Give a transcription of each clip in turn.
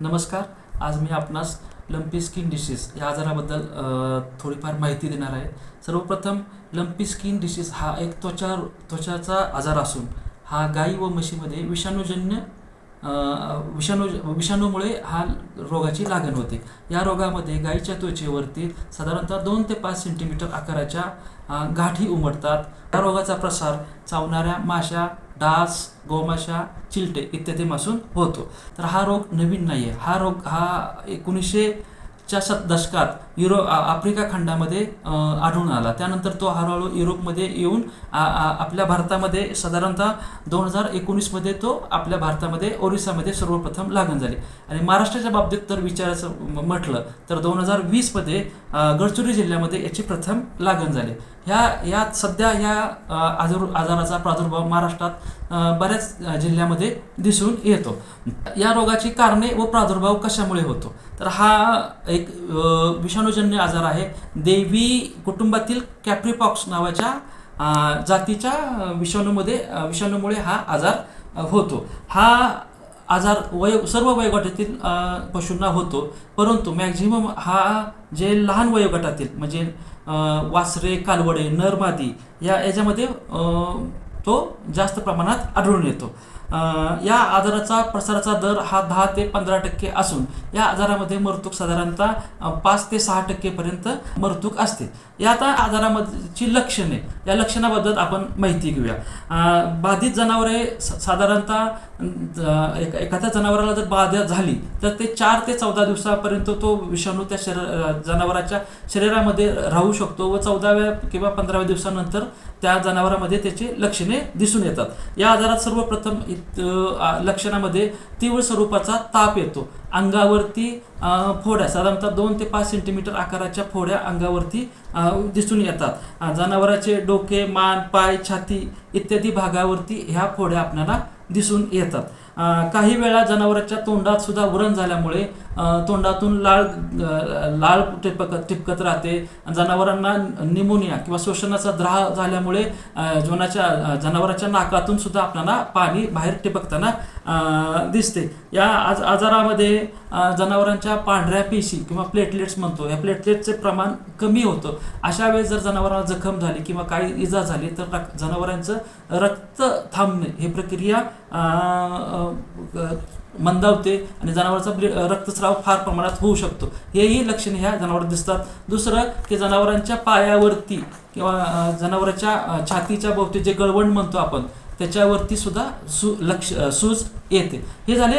नमस्कार. आज मी आपणास लंपी स्किन डिशेस या आजाराबद्दल थोडीफार माहिती देणार आहे. सर्वप्रथम लंपी स्किन डिशेस हा एक त्वचा त्वचाचा आजार असून हा गाई व म्हशीमध्ये विषाणूजन्य विषाणू विषाणूमुळे हा रोगाची लागण होते. या रोगामध्ये गायीच्या त्वचेवरती साधारणतः दोन ते पाच सेंटीमीटर आकाराच्या गाठी उमटतात. या रोगाचा प्रसार चावणाऱ्या माशा डास गोमाशा चिलटे इत्यादीपासून होतो. तर हा रोग नवीन नाही आहे हा रोग हा एकोणीसशेच्या स दशकात युरो आफ्रिका खंडामध्ये आढळून आला. त्यानंतर तो हळूहळू युरोपमध्ये येऊन आपल्या भारतामध्ये साधारणतः दोन हजार एकोणीसमध्ये तो आपल्या भारतामध्ये ओरिसामध्ये सर्वप्रथम लागण झाली. आणि महाराष्ट्राच्या बाबतीत तर विचारायचं म्हटलं तर दोन हजार वीसमध्ये गडचिरोली जिल्ह्यामध्ये याची प्रथम लागण झाली. ह्या यात सध्या ह्या आजार आजाराचा प्रादुर्भाव महाराष्ट्रात बऱ्याच जिल्ह्यामध्ये दिसून येतो. या रोगाची कारणे व प्रादुर्भाव कशामुळे होतो? तर हा एक विषाणू विषाणूजन्य आजार आहे. देवी कुटुंबातील कॅप्रिपॉक्स नावाच्या जातीच्या विषाणूमध्ये विषाणूमुळे हा आजार होतो. हा आजार वय सर्व वयोगटातील पशूंना होतो. परंतु मॅक्झिमम हा जे लहान वयोगटातील म्हणजे वासरे कालवडे नरमादी या याच्यामध्ये तो जास्त प्रमाणात आढळून येतो. या आजाराचा प्रसाराचा दर हा दहा ते पंधरा टक्के असून या आजारामध्ये मरतूक साधारणतः पाच ते सहा टक्केपर्यंत मरतूक असते. या आता आजारामधची लक्षणे या लक्षणाबद्दल आपण माहिती घेऊया. बाधित जनावरे साधारणतः एखाद्या जनावराला जर बाधा झाली तर ते चार ते चौदा दिवसापर्यंत तो विषाणू त्या शरीर जनावराच्या शरीरामध्ये राहू शकतो व चौदाव्या किंवा पंधराव्या दिवसानंतर त्या जनावरामध्ये त्याची लक्षणे दिसून येतात. या आजारात सर्वप्रथम की लक्षणामध्ये तीव्र स्वरूपाचा ताप येतो. अंगावरती फोड्या साधारणतः दोन ते पाच सेंटीमीटर आकाराच्या फोड्या अंगावरती दिसून येतात. जनावराचे डोके मान पाय छाती इत्यादी भागावरती ह्या फोड्या आपल्याला दिसून येतात. काही वेळा जनावराच्या तोंडात सुद्धा उरण झाल्यामुळे तोंडातून लाळ लाळ टिपक टिपकत राहते. जनावरांना निमोनिया किंवा श्वसनाचा द्राह झाल्यामुळे जीवनाच्या अ, जनावराच्या नाकातून सुद्धा आपल्याला पाणी बाहेर टिपकताना दिसते. या आज आजारामध्ये जनावरांच्या पांढऱ्या पेशी किंवा प्लेटलेट्स म्हणतो या प्लेटलेटचे प्रमाण कमी होतं. अशा वेळेस जर जनावरांना जखम झाली किंवा काही इजा झाली तर जनावरांचं रक्त थांबणे ही प्रक्रिया मंदावते आणि जनावरांचा ब्लड रक्तस्राव फार प्रमाणात होऊ शकतो. हेही लक्षणे ह्या जनावरात दिसतात. दुसरं की जनावरांच्या पायावरती किंवा जनावरांच्या जनावराच्या छातीच्या भोवती जे गळवण म्हणतो आपण त्याच्यावरती सुद्धा सु लक्ष सूज येते. हे झाले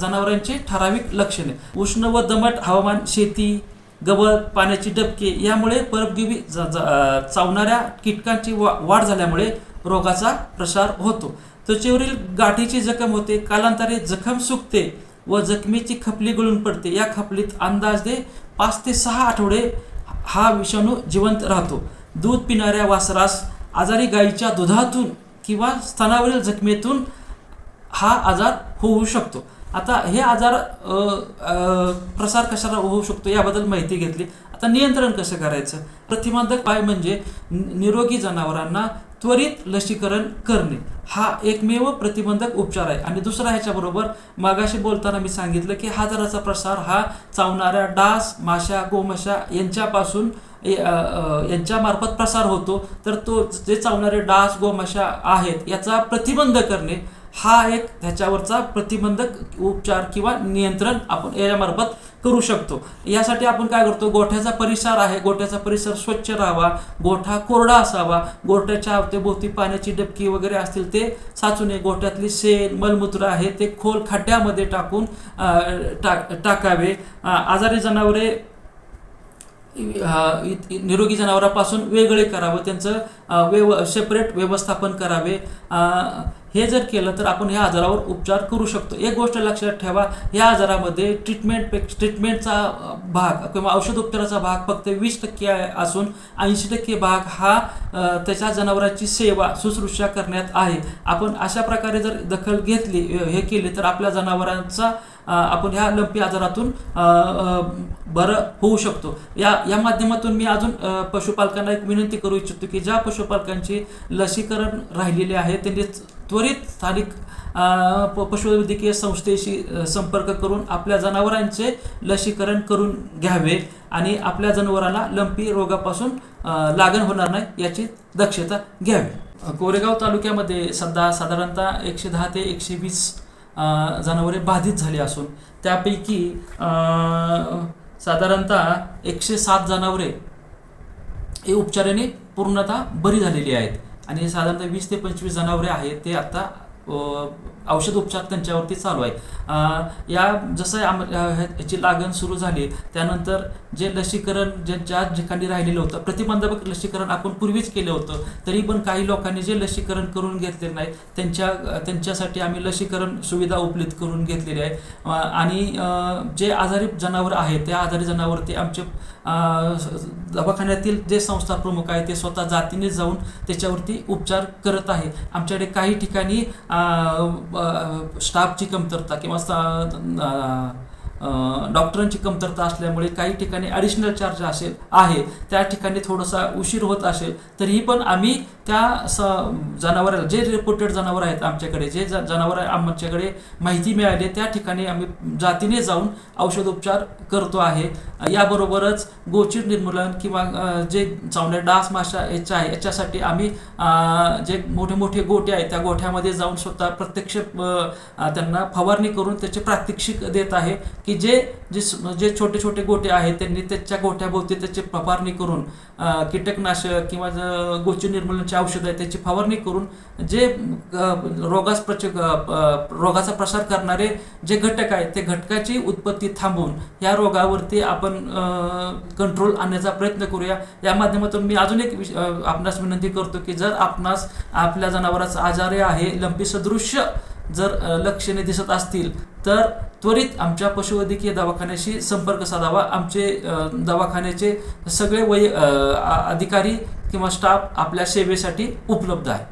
जनावरांची ठराविक लक्षणे. उष्ण व दमट हवामान शेती गवत पाण्याची डबके यामुळे परबगिवी चावणाऱ्या कीटकांची वा वाढ झाल्यामुळे रोगाचा प्रसार होतो. त्वचेवरील गाठीची जखम होते कालांतरे जखम सुकते व जखमेची खपली गळून पडते. या खपलीत अंदाजे पाच ते सहा आठवडे हा विषाणू जिवंत राहतो. दूध पिणाऱ्या वासरास आजारी गायीच्या दुधातून किंवा स्तनावरील जखमेतून हा आजार होऊ शकतो. आता हे आजार प्रसार कशाला होऊ शकतो याबद्दल माहिती घेतली. आता नियंत्रण कसं करायचं? प्रतिबंधक पाय म्हणजे निरोगी जनावरांना त्वरित लसीकरण करणे. हा एकमेव प्रतिबंधक उपचार आहे. आणि दुसरा ह्याच्याबरोबर मागाशी बोलताना मी सांगितलं की हजाराचा आजाराचा प्रसार हा चावणाऱ्या डास माशा गोमशा यांच्यापासून यांच्यामार्फत प्रसार होतो. तर तो जे चावणारे डास गोमाशा आहेत याचा प्रतिबंध करणे हा एक त्याच्यावरचा प्रतिबंधक उपचार किंवा नियंत्रण आपण याच्यामार्फत करू शकतो. यासाठी आपण काय करतो? गोठ्याचा परिसर आहे. गोठ्याचा परिसर स्वच्छ राहावा. गोठा कोरडा असावा. गोठ्याच्या अवतीभोवती पाण्याची डबकी वगैरे असतील ते साचू नये गोठ्यातली शेण मलमूत्र आहे ते खोल खड्ड्यामध्ये टाकून टाक टा- टाकावे. आजारी जनावरे निरोगी जनावरांपासून वेगळे करावं. त्यांचं व्यव सेपरेट व्यवस्थापन करावे. हे जर केलं तर आपण ह्या आजारावर उपचार करू शकतो. एक गोष्ट लक्षात ठेवा या आजारामध्ये ट्रीटमेंट ट्रीटमेंटचा भाग किंवा औषध उपचाराचा भाग फक्त वीस टक्के असून ऐंशी टक्के भाग हा त्याच्या जनावरांची सेवा शुश्रूषा करण्यात आहे. आपण अशा प्रकारे जर दखल घेतली हे केली तर आपल्या जनावरांचा आपण ह्या लंपी आजारातून बरं होऊ शकतो. या या माध्यमातून मी अजून पशुपालकांना एक विनंती करू इच्छितो की ज्या पशुपालकांची लसीकरण राहिलेले आहे त्यांनी त्वरित स्थानिक प- पशुवैद्यकीय संस्थेशी संपर्क करून आपल्या जनावरांचे लसीकरण करून घ्यावे आणि आपल्या जनावरांना लंपी रोगापासून लागण होणार नाही याची दक्षता घ्यावी. कोरेगाव तालुक्यामध्ये सध्या साधारणतः एकशे दहा ते एकशे वीस जनावरे बाधित झाली असून त्यापैकी साधारणतः एकशे सात जनावरे हे उपचाराने पूर्णतः बरी झालेली आहेत. आणि साधारणतः वीस ते पंचवीस जनावरे आहेत ते आता औषध उपचार त्यांच्यावरती चालू आहे या जसं आम- ह्याची लागण सुरू झाली त्यानंतर जे लसीकरण जे ज्या ठिकाणी राहिलेलं होतं प्रतिबंधक लसीकरण आपण पूर्वीच केलं होतं तरी पण काही लोकांनी जे लसीकरण करून घेतले नाही त्यांच्या त्यांच्यासाठी आम्ही लसीकरण सुविधा उपलब्ध करून घेतलेली आहे. आणि जे आजारी जनावर आहेत त्या आजारी जनावर ते आमचे दवाखान्यातील जे संस्था प्रमुख आहे ते स्वतः जातीने जाऊन त्याच्यावरती उपचार करत आहे. आमच्याकडे काही ठिकाणी स्टाफची कमतरता किंवा सा- डॉक्टरांची कमतरता असल्यामुळे काही ठिकाणी ॲडिशनल चार्ज असेल आहे. त्या ठिकाणी थोडासा उशीर होत असेल तरीही पण आम्ही त्या स जनावराला जे रिपोर्टेड जनावर आहेत आमच्याकडे जे ज जनावर आमच्याकडे माहिती मिळाली त्या ठिकाणी आम्ही जातीने जाऊन औषधोपचार करतो आहे. याबरोबरच गोचिड निर्मूलन किंवा जे चावण्या डास माशा याच्या आहे याच्यासाठी आम्ही जे मोठे मोठे गोटे आहेत त्या गोठ्यामध्ये जाऊन स्वतः प्रत्यक्ष त्यांना फवारणी करून त्याचे प्रात्यक्षिक देत आहे की की जे जे जे छोटे छोटे गोटे आहेत त्यांनी त्याच्या गोठ्याभोवती त्याची फवारणी करून कीटकनाशक किंवा गोची निर्मूलनाची औषधं आहेत त्याची फवारणी करून जे रोगास प्रच रोगाचा प्रसार करणारे जे घटक आहेत ते घटकाची उत्पत्ती थांबवून या रोगावरती आपण कंट्रोल आणण्याचा प्रयत्न करूया. या माध्यमातून मी अजून एक विष- आपणास विनंती करतो की जर आपणास आपल्या जनावराचा आजार आहे लंपी सदृश्य जर लक्षणे दिसत असतील तर त्वरित आमच्या पशुवैद्यकीय दवाखान्याशी संपर्क साधावा. आमचे दवाखान्याचे सगळे वय अधिकारी किंवा स्टाफ आपल्या सेवेसाठी उपलब्ध आहे.